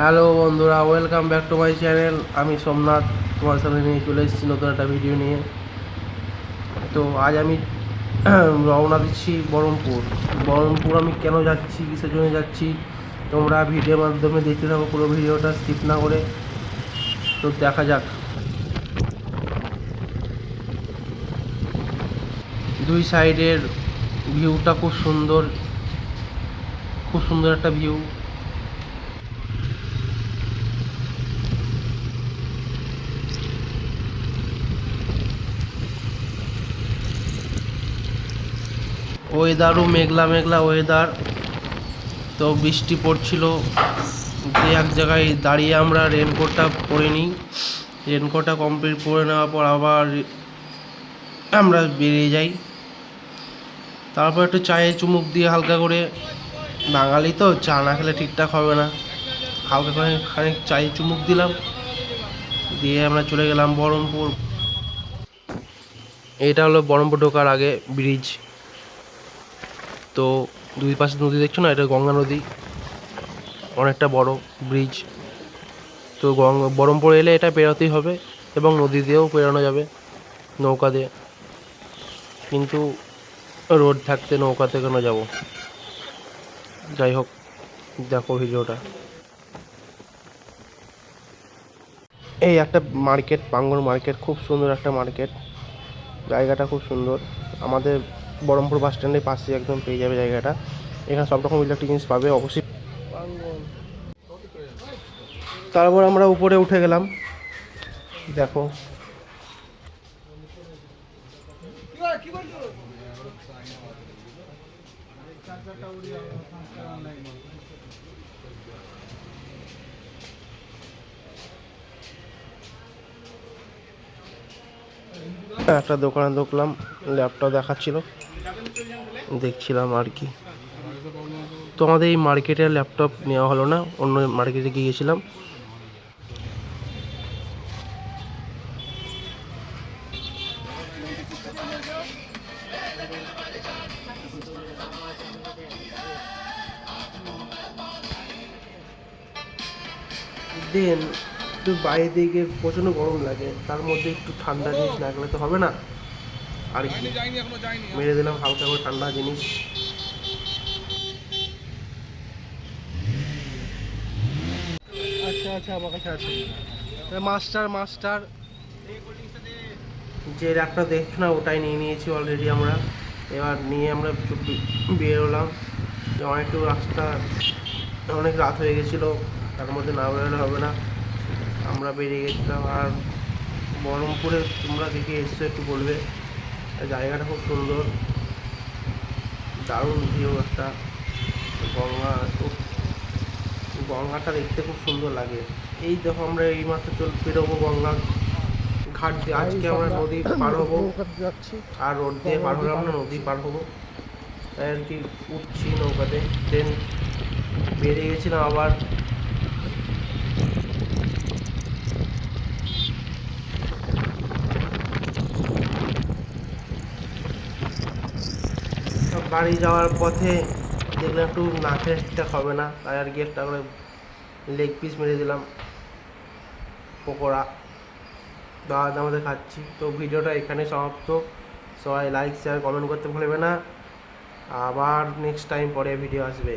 Hello বন্ধুরা welcome back to my channel আমি সোমনাথ, তোমার সামনে নিয়ে চলে এসেছি নতুন একটা ভিডিও নিয়ে। তো আজ আমি রওনা দিচ্ছি বহরমপুর বহরমপুর আমি কেন যাচ্ছি, কিসের জন্য যাচ্ছি, তোমরা ভিডিওর মাধ্যমে দেখতে থাকো, পুরো ভিডিওটা স্কিপ না করে। তো দেখা যাক। দুই সাইডের ভিউটা খুব সুন্দর খুব সুন্দর একটা ভিউ ওয়েদারও মেঘলা মেঘলা ওয়েদার। তো বৃষ্টি পড়ছিল। যে এক জায়গায় দাঁড়িয়ে আমরা রেনকোটটা পরে নিই। রেনকোটটা কমপ্লিট পরে নেওয়ার পর আবার আমরা বেরিয়ে যাই। তারপর একটু চায়ে চুমুক দিয়ে হালকা করে। বাঙালি তো, চা না খেলে ঠিকঠাক হবে না। হালকা করে খানিক চায়ে চুমুক দিলাম। দিয়ে আমরা চলে গেলাম বহরমপুর। এটা হলো বহরমপুর ঢোকার আগে ব্রিজ তো দুই পাশে নদী দেখছ না? এটা গঙ্গা নদী। অনেকটা বড় ব্রিজ তো গঙ্গা বহরমপুর এলে এটা পেরোতেই হবে এবং নদী দিয়েও পেরোনো যাবে নৌকা দিয়ে। কিন্তু রোড থাকতে নৌকাতে কেন যাব? যাই হোক, দেখো ভিডিওটা। এই একটা মার্কেট পাঙ্গর মার্কেট, খুব সুন্দর একটা মার্কেট। জায়গাটা খুব সুন্দর। আমাদের বহরমপুর বাস স্ট্যান্ডের পাশে একদম পেয়ে যাবে জায়গাটা। এখানে সব রকম ইলেকট্রিক জিনিস পাবে, অবশ্যই। তারপর আমরা উপরে উঠে গেলাম। দেখো। একটা দোকানে ঢুকলাম ল্যাপটপ দেখাচ্ছিল। দেখছিলাম আর কি। তো আমাদের এই মার্কেটে ল্যাপটপ নেওয়া হলো না, অন্য মার্কেটে গিয়েছিলাম। দেন, একটু বাইরে দিকে প্রচণ্ড গরম লাগে, তার মধ্যে একটু ঠান্ডা জিনিস না গেলে তো হবে না। আর মেরে দিলাম হালকা করে ঠান্ডা জিনিস। আচ্ছা আচ্ছা আমার কাছে আছে। Master master. যে র্যাকটা দেখছ না ওটাই নিয়ে নিয়েছি অলরেডি আমরা। এবার নিয়ে আমরা বেরোলাম অনেকটু রাস্তা অনেক রাত হয়ে গেছিল তার মধ্যে না বেরোলে হবে না। আমরা বেরিয়ে গেছিলাম আর বহরমপুরে তোমরা দেখে এসছো একটু বলবে। জায়গাটা খুব সুন্দর। দারুণ ভিউ একটা। গঙ্গা খুব গঙ্গাটা দেখতে খুব সুন্দর লাগে। এই দেখো আমরা এই মাত্র চল বেরোবো গঙ্গা ঘাট দিয়ে। আজকে আমরা নদী পার হব। আর রোড দিয়ে পার হলাম না নদী পার হব। তাই আর কি উঠছি নৌকাতে। ট্রেন বেরিয়ে গেছিলাম আবার বাড়ি যাওয়ার পথে দেখলাম একটু না খেলে ঠিকঠাক হবে না, তাই আর কি একটা করে লেগ পিস মেরে দিলাম, পকোড়া। দাওয়া আমাদের খাচ্ছি। তো ভিডিওটা এখানে সমাপ্ত। সবাই লাইক শেয়ার কমেন্ট করতে ভুলবে না। আবার নেক্সট টাইম পরে ভিডিও আসবে।